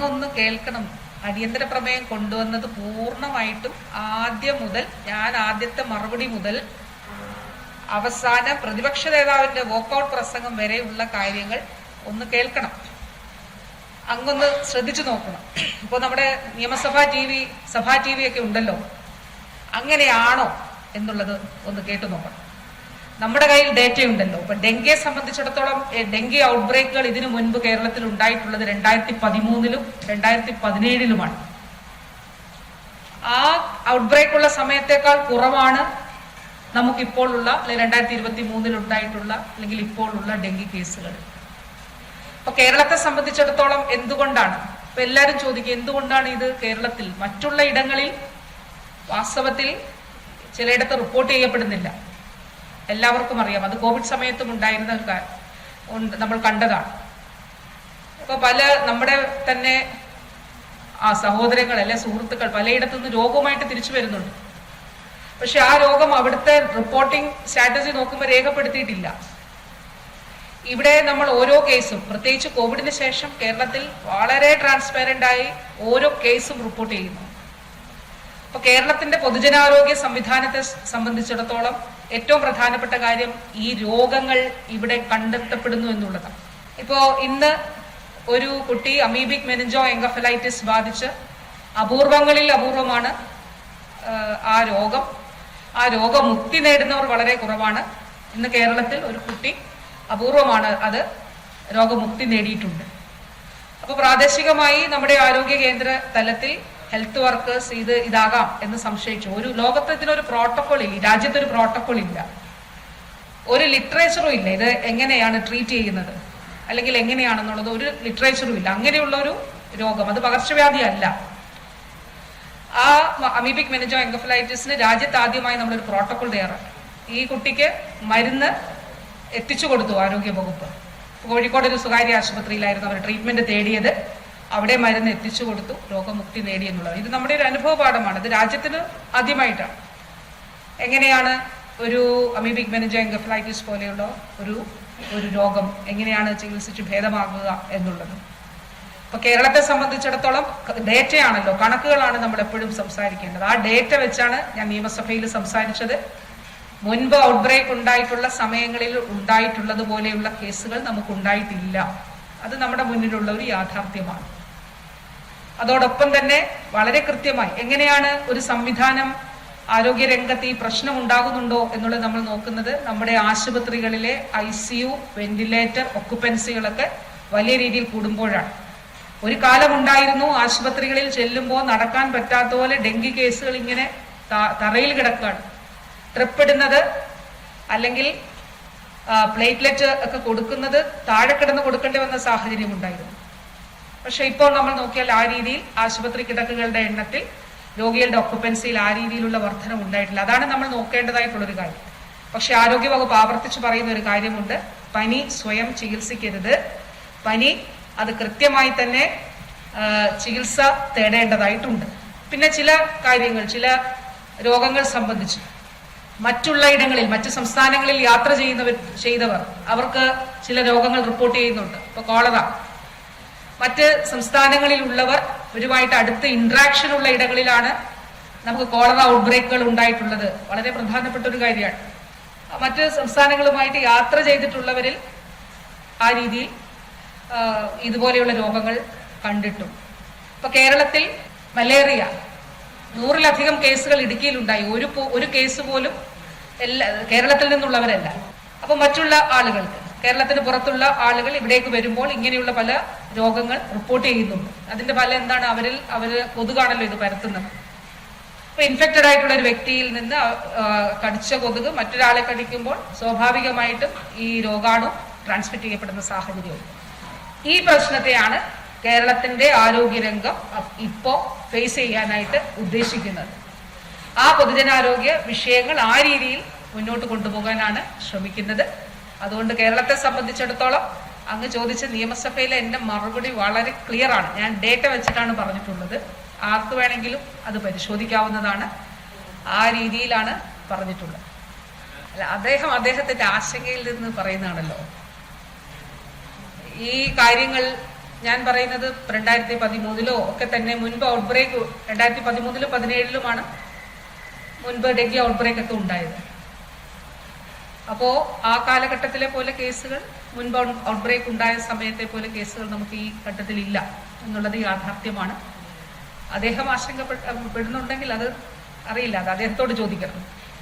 അങ്ങൊന്ന് കേൾക്കണം. അടിയന്തര പ്രമേയം കൊണ്ടുവന്നത് പൂർണമായിട്ടും ആദ്യം മുതൽ ഞാൻ ആദ്യത്തെ മറുപടി മുതൽ അവസാന പ്രതിപക്ഷ നേതാവിന്റെ വോക്കൌട്ട് പ്രസംഗം വരെയുള്ള കാര്യങ്ങൾ ഒന്ന് കേൾക്കണം. അങ്ങൊന്ന് ശ്രദ്ധിച്ചു നോക്കണം. ഇപ്പോൾ നമ്മുടെ നിയമസഭാ ടി വി സഭാ ടി വി ഒക്കെ ഉണ്ടല്ലോ. അങ്ങനെയാണോ എന്നുള്ളത് ഒന്ന് കേട്ടു നോക്കണം. നമ്മുടെ കയ്യിൽ ഡേറ്റയുണ്ടല്ലോ. ഇപ്പൊ ഡെങ്കിയെ സംബന്ധിച്ചിടത്തോളം ഡെങ്കി ഡെങ്കി ഔട്ട്ബ്രേക്കുകൾ ഇതിനു മുൻപ് കേരളത്തിൽ ഉണ്ടായിട്ടുള്ളത് രണ്ടായിരത്തി പതിമൂന്നിലും രണ്ടായിരത്തി പതിനേഴിലുമാണ് ആ ഔട്ട്ബ്രേക്ക് ഉള്ള സമയത്തേക്കാൾ കുറവാണ് നമുക്കിപ്പോൾ ഉള്ള അല്ലെങ്കിൽ രണ്ടായിരത്തി ഇരുപത്തി മൂന്നിൽ ഉണ്ടായിട്ടുള്ള അല്ലെങ്കിൽ ഇപ്പോൾ ഉള്ള ഡെങ്കി കേസുകൾ. അപ്പൊ കേരളത്തെ സംബന്ധിച്ചിടത്തോളം എന്തുകൊണ്ടാണ്? ഇപ്പൊ എല്ലാരും ചോദിക്കും എന്തുകൊണ്ടാണ് ഇത് കേരളത്തിൽ മറ്റുള്ള ഇടങ്ങളിൽ വാസ്തവത്തിൽ ചിലയിടത്ത് റിപ്പോർട്ട് ചെയ്യപ്പെടുന്നില്ല? എല്ലാവർക്കും അറിയാം. അത് കോവിഡ് സമയത്തും ഉണ്ടായിരുന്ന നമ്മൾ കണ്ടതാണ്. അപ്പൊ പല നമ്മുടെ തന്നെ ആ സഹോദരങ്ങൾ അല്ലെ സുഹൃത്തുക്കൾ പലയിടത്തു നിന്ന് രോഗവുമായിട്ട് തിരിച്ചു വരുന്നുണ്ട്. പക്ഷെ ആ രോഗം അവിടുത്തെ റിപ്പോർട്ടിംഗ് സ്ട്രാറ്റജി നോക്കുമ്പോൾ രേഖപ്പെടുത്തിയിട്ടില്ല. ഇവിടെ നമ്മൾ ഓരോ കേസും പ്രത്യേകിച്ച് കോവിഡിന് ശേഷം കേരളത്തിൽ വളരെ ട്രാൻസ്പെറന്റ് ആയി ഓരോ കേസും റിപ്പോർട്ട് ചെയ്യുന്നു. അപ്പൊ കേരളത്തിന്റെ പൊതുജനാരോഗ്യ സംവിധാനത്തെ സംബന്ധിച്ചിടത്തോളം ഏറ്റവും പ്രധാനപ്പെട്ട കാര്യം ഈ രോഗങ്ങൾ ഇവിടെ കണ്ടെത്തപ്പെടുന്നു എന്നുള്ളതാണ്. ഇപ്പോ ഇന്ന് ഒരു കുട്ടി അമീബിക് മെനിഞ്ചോ എൻകഫലൈറ്റിസ് ബാധിച്ച് അപൂർവങ്ങളിൽ അപൂർവമാണ് ആ രോഗം. ആ രോഗമുക്തി നേടുന്നവർ വളരെ കുറവാണ്. ഇന്ന് കേരളത്തിൽ ഒരു കുട്ടി അപൂർവമാണ് അത് രോഗമുക്തി നേടിയിട്ടുണ്ട്. അപ്പോൾ പ്രാദേശികമായി നമ്മുടെ ആരോഗ്യ കേന്ദ്ര തലത്തിൽ ഹെൽത്ത് വർക്കേഴ്സ് ഇത് ഇതാകാം എന്ന് സംശയിച്ചു. ഒരു ലോകത്ത് ഇതിനൊരു പ്രോട്ടോകോൾ ഇല്ല രാജ്യത്തൊരു പ്രോട്ടോകോൾ ഇല്ല. ഒരു ലിറ്ററേച്ചറും ഇല്ല ഇത് എങ്ങനെയാണ് ട്രീറ്റ് ചെയ്യുന്നത്? അല്ലെങ്കിൽ എങ്ങനെയാണെന്നുള്ളത് ഒരു ലിറ്ററേച്ചറും ഇല്ല. അങ്ങനെയുള്ള ഒരു രോഗം അത് പകർച്ചവ്യാധി അല്ല. ആ അമീബിക് മെനജോ എൻകഫലൈറ്റിസിന് രാജ്യത്ത് ആദ്യമായി നമ്മളൊരു പ്രോട്ടോകോൾ തയ്യാറാക്കി. ഈ കുട്ടിക്ക് മരുന്ന് എത്തിച്ചു കൊടുത്തു ആരോഗ്യ വകുപ്പ് കോഴിക്കോട് ഒരു സ്വകാര്യ ആശുപത്രിയിലായിരുന്നു അവർ ട്രീറ്റ്മെന്റ് തേടിയത്. അവിടെ മരുന്ന് എത്തിച്ചു കൊടുത്തു രോഗമുക്തി നേടി എന്നുള്ളത്. ഇത് നമ്മുടെ ഒരു അനുഭവ പാഠമാണ് ഇത് രാജ്യത്തിന് ആദ്യമായിട്ടാണ്. എങ്ങനെയാണ് ഒരു അമീബിക് മെനിജോ എൻകഫലൈറ്റിസ് പോലെയുള്ള ഒരു ഒരു രോഗം എങ്ങനെയാണ് ചികിത്സിച്ച് ഭേദമാകുക എന്നുള്ളത്? ഇപ്പൊ കേരളത്തെ സംബന്ധിച്ചിടത്തോളം ഡേറ്റയാണല്ലോ കണക്കുകളാണ് നമ്മൾ എപ്പോഴും സംസാരിക്കേണ്ടത്. ആ ഡേറ്റ വെച്ചാണ് ഞാൻ നിയമസഭയിൽ സംസാരിച്ചത്. മുൻപ് ഔട്ട്ബ്രേക്ക് ഉണ്ടായിട്ടുള്ള സമയങ്ങളിൽ ഉണ്ടായിട്ടുള്ളത് പോലെയുള്ള കേസുകൾ നമുക്ക് ഉണ്ടായിട്ടില്ല അത് നമ്മുടെ മുന്നിലുള്ള ഒരു യാഥാർത്ഥ്യമാണ്. അതോടൊപ്പം തന്നെ വളരെ കൃത്യമായി എങ്ങനെയാണ് ഒരു സംവിധാനം ആരോഗ്യരംഗത്ത് ഈ പ്രശ്നം ഉണ്ടാകുന്നുണ്ടോ എന്നുള്ളത് നമ്മൾ നോക്കുന്നത് നമ്മുടെ ആശുപത്രികളിലെ ഐ സി യു വെന്റിലേറ്റർ ഒക്കുപ്പൻസികളൊക്കെ വലിയ രീതിയിൽ കൂടുമ്പോഴാണ്. ഒരു കാലമുണ്ടായിരുന്നു ആശുപത്രികളിൽ ചെല്ലുമ്പോൾ നടക്കാൻ പറ്റാത്ത പോലെ ഡെങ്കി കേസുകൾ ഇങ്ങനെ തറയിൽ കിടക്കുകയാണ്. ട്രിപ്പിടുന്നത് അല്ലെങ്കിൽ പ്ലേറ്റ്ലെറ്റ് ഒക്കെ കൊടുക്കുന്നത് താഴെ കിടന്ന് കൊടുക്കേണ്ടി വന്ന സാഹചര്യം ഉണ്ടായിരുന്നു പക്ഷെ ഇപ്പോൾ നമ്മൾ നോക്കിയാൽ ആ രീതിയിൽ ആശുപത്രി കിടക്കുകളുടെ എണ്ണത്തിൽ രോഗികളുടെ ഒക്കുപ്പൻസിയിൽ ആ രീതിയിലുള്ള വർധനം ഉണ്ടായിട്ടില്ല. അതാണ് നമ്മൾ നോക്കേണ്ടതായിട്ടുള്ള ഒരു കാര്യം. പക്ഷെ ആരോഗ്യവകുപ്പ് ആവർത്തിച്ച് പറയുന്ന ഒരു കാര്യമുണ്ട്. പനി സ്വയം ചികിത്സിക്കരുത്. പനി അത് കൃത്യമായി തന്നെ ചികിത്സ തേടേണ്ടതായിട്ടുണ്ട്. പിന്നെ ചില കാര്യങ്ങൾ ചില രോഗങ്ങൾ സംബന്ധിച്ച്. മറ്റുള്ള ഇടങ്ങളിൽ മറ്റു സംസ്ഥാനങ്ങളിൽ യാത്ര ചെയ്യുന്നവർ ചെയ്തവർ അവർക്ക് ചില രോഗങ്ങൾ റിപ്പോർട്ട് ചെയ്യുന്നുണ്ട്. ഇപ്പൊ കോളറ. മറ്റ് സംസ്ഥാനങ്ങളിലുള്ളവർ ഇവരുമായിട്ട് അടുത്ത് ഇന്ററാക്ഷൻ ഉള്ള ഇടങ്ങളിലാണ് നമുക്ക് കോളറ ഔട്ട്ബ്രേക്കുകൾ ഉണ്ടായിട്ടുള്ളത്. വളരെ പ്രധാനപ്പെട്ട ഒരു കാര്യമാണ്. മറ്റ് സംസ്ഥാനങ്ങളുമായിട്ട് യാത്ര ചെയ്തിട്ടുള്ളവരിൽ ആ രീതിയിൽ ഇതുപോലെയുള്ള രോഗങ്ങൾ കണ്ടിട്ടും. ഇപ്പൊ കേരളത്തിൽ മലേറിയ നൂറിലധികം കേസുകൾ ഇടുക്കിയിലുണ്ടായി. ഒരു ഒരു കേസ് പോലും എല്ലാ കേരളത്തിൽ നിന്നുള്ളവരല്ല. അപ്പൊ മറ്റുള്ള ആളുകൾക്ക് കേരളത്തിന് പുറത്തുള്ള ആളുകൾ ഇവിടേക്ക് വരുമ്പോൾ ഇങ്ങനെയുള്ള പല രോഗങ്ങൾ റിപ്പോർട്ട് ചെയ്യുന്നുണ്ട്. അതിന്റെ ഫലം എന്താണ്? അവരിൽ അവർ കൊതുകാണല്ലോ ഇത് പരത്തുന്നത്. ഇപ്പൊ ഇൻഫെക്റ്റഡ് ആയിട്ടുള്ള ഒരു വ്യക്തിയിൽ നിന്ന് കടിച്ച കൊതുക് മറ്റൊരാളെ കടിക്കുമ്പോൾ സ്വാഭാവികമായിട്ടും ഈ രോഗാണു ട്രാൻസ്മിറ്റ് ചെയ്യപ്പെടുന്ന സാഹചര്യവും ഈ പ്രശ്നത്തെയാണ് കേരളത്തിന്റെ ആരോഗ്യരംഗം രംഗം ഇപ്പോ ഫേസ് ചെയ്യാനായിട്ട് ഉദ്ദേശിക്കുന്നത്. ആ പൊതുജനാരോഗ്യ വിഷയങ്ങൾ ആ രീതിയിൽ മുന്നോട്ട് കൊണ്ടുപോകാനാണ് ശ്രമിക്കുന്നത്. അതുകൊണ്ട് കേരളത്തെ സംബന്ധിച്ചിടത്തോളം അങ്ങ് ചോദിച്ച നിയമസഭയിലെ എന്റെ മറുപടി വളരെ ക്ലിയർ ആണ്. ഞാൻ ഡേറ്റ വെച്ചിട്ടാണ് പറഞ്ഞിട്ടുള്ളത്. ആർക്ക് വേണമെങ്കിലും അത് പരിശോധിക്കാവുന്നതാണ് ആ രീതിയിലാണ് പറഞ്ഞിട്ടുള്ളത്. അല്ല അദ്ദേഹം അദ്ദേഹത്തിന്റെ ആശങ്കയിൽ നിന്ന് പറയുന്നതാണല്ലോ. ഈ കാര്യങ്ങൾ ഞാൻ പറയുന്നത് രണ്ടായിരത്തി പതിമൂന്നിലോ ഒക്കെ തന്നെ മുൻപ് ഔട്ട് ബ്രേക്ക് രണ്ടായിരത്തി പതിമൂന്നിലും പതിനേഴിലുമാണ് മുൻപ് ഡെങ്കി ഔട്ട് ബ്രേക്ക് ഒക്കെ ഉണ്ടായത്. അപ്പോ ആ കാലഘട്ടത്തിലെ പോലെ കേസുകൾ മുൻപ് ഔട്ട് ബ്രേക്ക് ഉണ്ടായ സമയത്തെ പോലെ കേസുകൾ നമുക്ക് ഈ ഘട്ടത്തിൽ ഇല്ല എന്നുള്ളത് യാഥാർത്ഥ്യമാണ്. അദ്ദേഹം ആശങ്കപ്പെടുന്നുണ്ടെങ്കിൽ അത് അറിയില്ല അത് അദ്ദേഹത്തോട് ചോദിക്കണം.